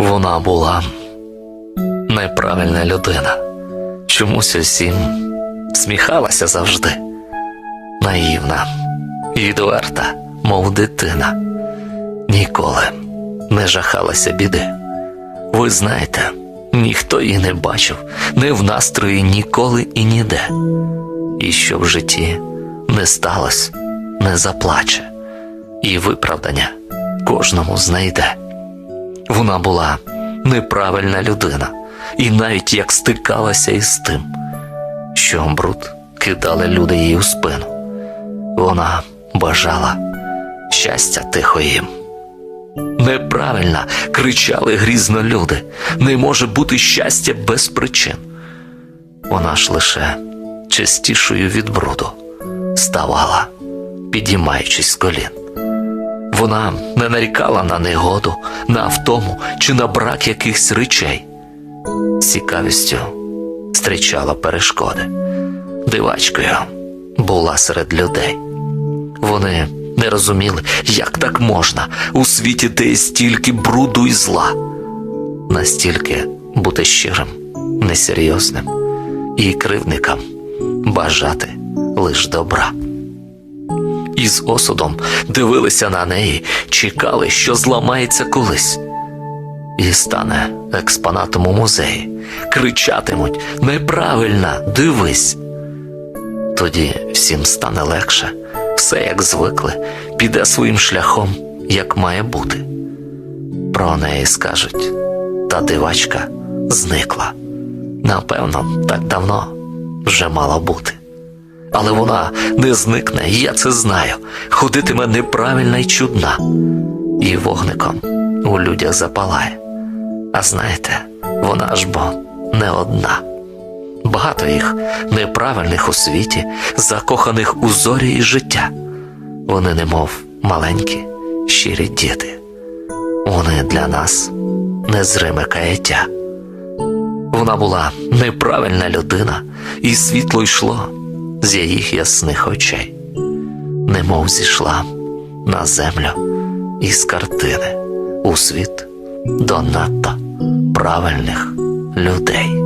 Вона була неправильна людина. Чомусь усім сміхалася завжди. Наївна, відверта, мов дитина. Ніколи не жахалася біди. Ви знаєте, ніхто її не бачив, не в настрої ніколи і ніде. І що в житті не сталося, не заплаче, і виправдання кожному знайде. Вона була неправильна людина, і навіть як стикалася із тим, що бруд кидали люди їй у спину, вона бажала щастя тихо їм. Неправильно кричали грізно люди, не може бути щастя без причин. Вона ж лише чистішою від бруду ставала, підіймаючись з колін. Вона не нарікала на негоду, на втому чи на брак якихось речей. Цікавістю зустрічала перешкоди. Дивачкою була серед людей. Вони не розуміли, як так можна у світі, де є стільки бруду і зла, настільки бути щирим, несерйозним і кривникам бажати лиш добра. І з осудом дивилися на неї, чекали, що зламається колись, і стане експонатом у музеї, кричатимуть неправильно, дивись. Тоді всім стане легше, все як звикли, піде своїм шляхом, як має бути. Про неї скажуть, та дивачка зникла. Напевно, так давно вже мала бути. Але вона не зникне, я це знаю, ходитиме неправильна й чудна, і вогником у людях запалає. А знаєте, вона ж бо не одна. Багато їх неправильних у світі, закоханих у зорі і життя. Вони немов маленькі, щирі діти. Вони для нас незриме каяття. Вона була неправильна людина, і світло йшло з її ясних очей, немов зійшла на землю із картини у світ до надто правильних людей.